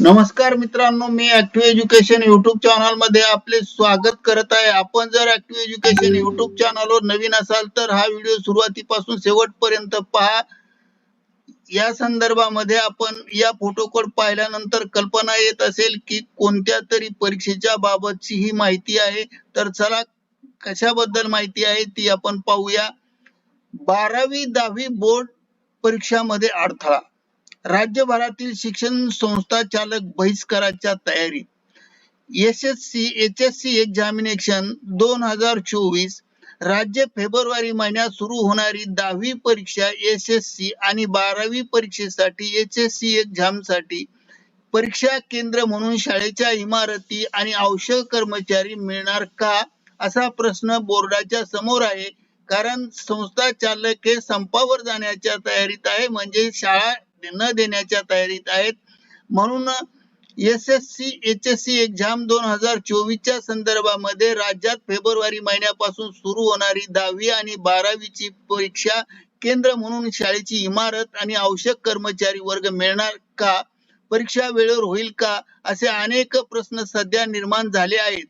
नमस्कार मित्रांनो मी ऍक्टिव्ह एज्युकेशन युट्यूब चॅनलमध्ये आपले स्वागत करत आहे. आपण जर ऍक्टिव्ह एज्युकेशन युट्यूब चॅनलवर नवीन असाल तर हा व्हिडिओ सुरुवातीपासून शेवटपर्यंत पहा. या संदर्भामध्ये आपण या फोटो कोड पाहिल्यानंतर कल्पना येत असेल की कोणत्या तरी परीक्षेच्या बाबतची ही माहिती आहे. तर चला कशाबद्दल माहिती आहे ती आपण पाहूया. बारावी दहावी बोर्ड परीक्षामध्ये अडथळा. राज्यभरातील शिक्षण संस्था चालक बहिष्काराच्या तयारीत S S C H S C examination दोन हजार चोवीस राज्य फेब्रुवारी महिन्यात सुरू होणारी दहावी परीक्षा एस एस सी आणि बारावी परीक्षेसाठी एच एस सी एक्झामसाठी परीक्षा केंद्र म्हणून शाळेच्या इमारती आणि आवश्यक कर्मचारी मिळणार का? असा प्रश्न बोर्डाच्या समोर आहे. कारण संस्था चालक हे संपावर जाण्याच्या तयारीत आहे. म्हणजे शाळा न देण्याच्या तयारीत आहेत. म्हणून S S C H S C exam दोन हजार चोवीसच्या संदर्भामध्ये राज्यात फेब्रुवारी महिन्यापासून सुरू होणारी दहावी आणि बारावीची परीक्षा केंद्र म्हणून शाळेची इमारत आणि आवश्यक कर्मचारी वर्ग मिळणार का? परीक्षा वेळेवर होईल का? असे अनेक प्रश्न सध्या निर्माण झाले आहेत.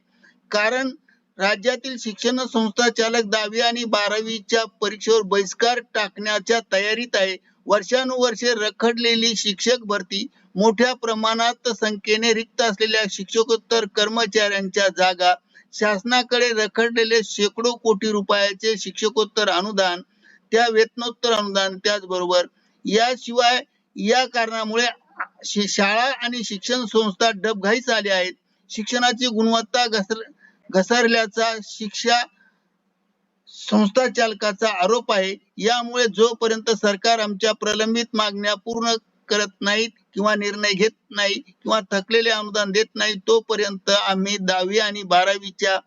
कारण राज्यातील शिक्षण संस्था चालक दहावी आणि बारावीच्या परीक्षेवर बहिष्कार टाकण्याच्या तयारीत आहे. वर्षानुवर्षे रखडलेली शिक्षक भरती मोठ्या प्रमाणात संख्येने रिक्त असलेल्या शिक्षकोत्तर कर्मचाऱ्यांच्या जागा शासनाकडे रखडलेले शेकडो कोटी रुपयाचे शिक्षकोत्तर अनुदान त्या वेतनोत्तर अनुदान त्याचबरोबर याशिवाय या कारणामुळे शाळा आणि शिक्षण संस्था डबघाईस आल्या आहेत. शिक्षणाची गुणवत्ता घसर घसरल्याचा शिक्षा संस्था चालकाचा आरोप आहे. यामुळे जोपर्यंत सरकार आमच्या प्रलंबित मागण्या पूर्ण करत नाहीत किंवा निर्णय घेत नाही किंवा थकलेले अनुदान देत नाही तोपर्यंत आम्ही दहावी आणि बारावीच्या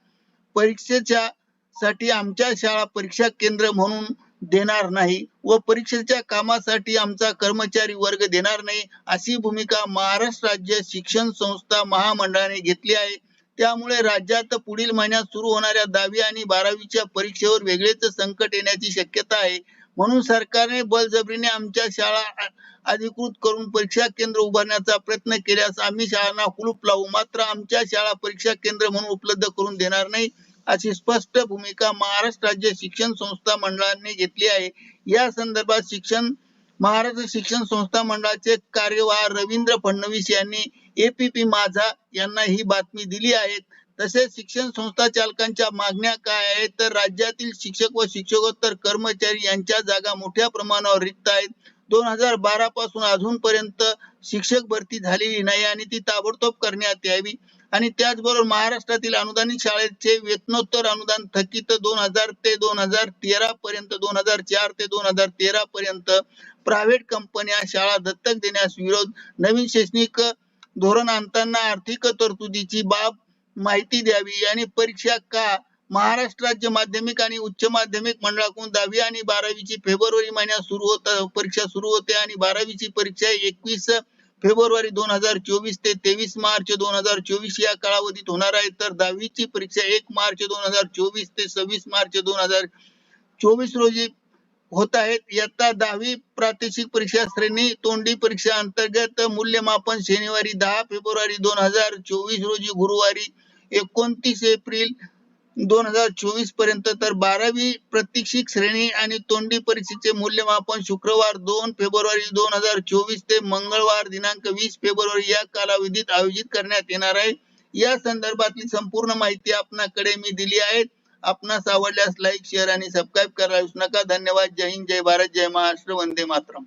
परीक्षेच्या साठी आमच्या शाळा परीक्षा केंद्र म्हणून देणार नाही व परीक्षेच्या कामासाठी आमचा कर्मचारी वर्ग देणार नाही अशी भूमिका महाराष्ट्र राज्य शिक्षण संस्था महामंडळाने घेतली आहे. त्यामुळे राज्यात पुढील महिन्यात सुरू होणाऱ्या दहावी आणि बारावीच्या परीक्षेवर वेगळेच संकट येण्याची शक्यता आहे. म्हणून सरकारने बळजबरीने आमच्या शाळा अधिकृत करून परीक्षा केंद्र उभारण्याचा प्रयत्न केल्यास आम्ही शाळांना कुलूप लावू. मात्र आमच्या शाळा परीक्षा केंद्र म्हणून उपलब्ध करून देणार नाही अशी स्पष्ट भूमिका महाराष्ट्र राज्य शिक्षण संस्था मंडळाने घेतली आहे. या संदर्भात शिक्षण महाराष्ट्र शिक्षण संस्था मंडळाचे कार्यवाह रवींद्र फडणवीस यांनी एपीपी माझा यांना ही बातमी दिली आहे. तसेच शिक्षण संस्था चालकांच्या मागण्या काय आहेत? तर राज्यातील शिक्षक व शिक्षकोत्तर कर्मचारी यांच्या जागा मोठ्या प्रमाणावर रिक्त आहेत. दोन हजार बारा पासून अजूनपर्यंत शिक्षक भरती झालेली नाही आणि ती ताबडतोब करण्यात यावी. आणि त्याचबरोबर महाराष्ट्रातील अनुदानित शाळेचे वेतनोत्तर अनुदान थकीत दोन हजार ते दोन हजार तेरा पर्यंत दोन हजार चार ते दोन हजार तेरा पर्यंत प्रायव्हेट कंपन्या शाळा दत्तक देण्यास विरोध. नवीन शैक्षणिक धोरण आणताना आर्थिक तरतुदीची बाब माहिती द्यावी आणि परीक्षा का महाराष्ट्र राज्य माध्यमिक आणि उच्च माध्यमिक मंडळाकडून दहावी आणि बारावीची फेब्रुवारी महिन्यात सुरू होत परीक्षा सुरू होते आणि बारावीची परीक्षा एकवीस फेब्रुवारी दोन हजार चोवीस ते तेवीस मार्च दोन हजार चोवीस या कालावधीत होणार आहे. तर दहावीची परीक्षा एक मार्च दोन हजार चोवीस ते सव्वीस मार्च दोन हजार चोवीस रोजी होत आहेत. इयत्ता दहावी प्रादेशिक परीक्षा श्रेणी तोंडी परीक्षा अंतर्गत मूल्यमापन शनिवारी दहा फेब्रुवारी दोन हजार चोवीस रोजी गुरुवारी एकोणतीस एप्रिल दोन हजार चोवीसपर्यंत तर बारावी प्रात्यक्षिक श्रेणी आणि तोंडी परीक्षेचे मूल्यमापन शुक्रवार दोन फेब्रुवारी दोन हजार चोवीस ते मंगळवार दिनांक वीस फेब्रुवारी या कालावधीत आयोजित करण्यात येणार आहे. या संदर्भातली संपूर्ण माहिती आपणाकडे मी दिली आहे. आपणास आवडल्यास लाईक शेअर आणि सबस्क्राईब करायला विसरू नका. धन्यवाद. जय हिंद. जय भारत. जय महाराष्ट्र. वंदे मातरम.